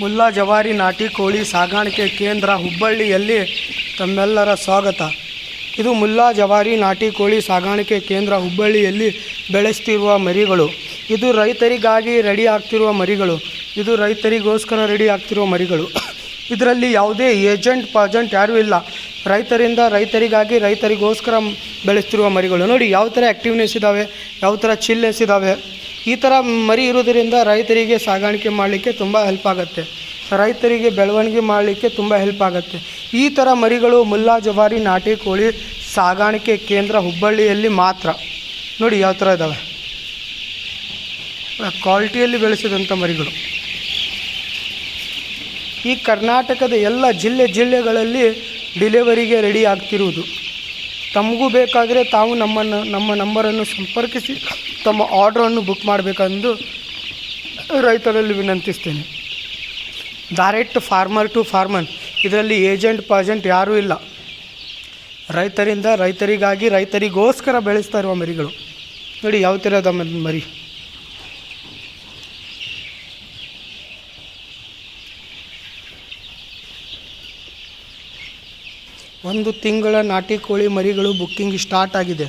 ಮುಲ್ಲಾ ಜವಾರಿ, ನಾಟಿ ಕೋಳಿ, ಸಾಗಾಣಿಕೆ ಕೇಂದ್ರ, ಹುಬ್ಬಳ್ಳಿಯಲ್ಲಿ ತಮ್ಮೆಲ್ಲರ ಸ್ವಾಗತ. ಇದು ಮುಲ್ಲಾ ಜವಾರಿ, ನಾಟಿ ಕೋಳಿ, ಸಾಗಾಣಿಕೆ ಕೇಂದ್ರ, ಹುಬ್ಬಳ್ಳಿಯಲ್ಲಿ ಬೆಳೆಸ್ತಿರುವ ಮರಿಗಳು. ಇದು ರೈತರಿಗಾಗಿ ರೆಡಿ ಆಗ್ತಿರುವ ಮರಿಗಳು. ಇದು ರೈತರಿಗೋಸ್ಕರ ರೆಡಿ ಆಗ್ತಿರುವ ಮರಿಗಳು. ಇದರಲ್ಲಿ ಯಾವುದೇ ಏಜೆಂಟ್, ಪಾಜೆಂಟ್ ಯಾರೂ ಇಲ್ಲ. ರೈತರಿಂದ ರೈತರಿಗಾಗಿ ರೈತರಿಗೋಸ್ಕರ ಬೆಳೆಸ್ತಿರುವ ಮರಿಗಳು. ನೋಡಿ, ಯಾವ ಥರ ಆ್ಯಕ್ಟಿವ್ನೆಸ್ ಇದ್ದಾವೆ, ಯಾವ ಥರ ಚಿಲ್ನೆಸ್ ಇದ್ದಾವೆ. ಈ ಥರ ಮರಿ ಇರೋದರಿಂದ ರೈತರಿಗೆ ಸಾಗಾಣಿಕೆ ಮಾಡಲಿಕ್ಕೆ ತುಂಬ ಹೆಲ್ಪ್ ಆಗುತ್ತೆ. ರೈತರಿಗೆ ಬೆಳವಣಿಗೆ ಮಾಡಲಿಕ್ಕೆ ತುಂಬ ಹೆಲ್ಪ್ ಆಗುತ್ತೆ. ಈ ಥರ ಮರಿಗಳು ಮುಲ್ಲಾ, ಜವಾರಿ, ನಾಟಿ, ಕೋಳಿ ಸಾಗಾಣಿಕೆ ಕೇಂದ್ರ ಹುಬ್ಬಳ್ಳಿಯಲ್ಲಿ ಮಾತ್ರ. ನೋಡಿ ಯಾವ ಥರ ಇದ್ದಾವೆ ಕ್ವಾಲಿಟಿಯಲ್ಲಿ ಬೆಳೆಸಿದಂಥ ಮರಿಗಳು. ಈ ಕರ್ನಾಟಕದ ಎಲ್ಲ ಜಿಲ್ಲೆ ಜಿಲ್ಲೆಗಳಲ್ಲಿ ಡಿಲಿವರಿಗೆ ರೆಡಿ ಆಗ್ತಿರುವುದು. ತಮಗೂ ಬೇಕಾದರೆ ತಾವು ನಮ್ಮನ್ನು, ನಮ್ಮ ನಂಬರನ್ನು ಸಂಪರ್ಕಿಸಿ, ತಮ್ಮ ಆರ್ಡ್ರನ್ನು ಬುಕ್ ಮಾಡಬೇಕೆಂದು ರೈತರಲ್ಲಿ ವಿನಂತಿಸ್ತೇನೆ. ಡೈರೆಕ್ಟ್ ಫಾರ್ಮರ್ ಟು ಫಾರ್ಮರ್, ಇದರಲ್ಲಿ ಏಜೆಂಟ್ ಪಾಜೆಂಟ್ ಯಾರೂ ಇಲ್ಲ. ರೈತರಿಂದ ರೈತರಿಗಾಗಿ ರೈತರಿಗೋಸ್ಕರ ಬೆಳೆಸ್ತಾ ಇರುವ ಮರಿಗಳು. ನೋಡಿ, ಯಾವ ಥರದ ಮರಿ? ಒಂದು ತಿಂಗಳ ನಾಟಿ ಕೋಳಿ ಮರಿಗಳು ಬುಕ್ಕಿಂಗ್ ಸ್ಟಾರ್ಟ್ ಆಗಿದೆ.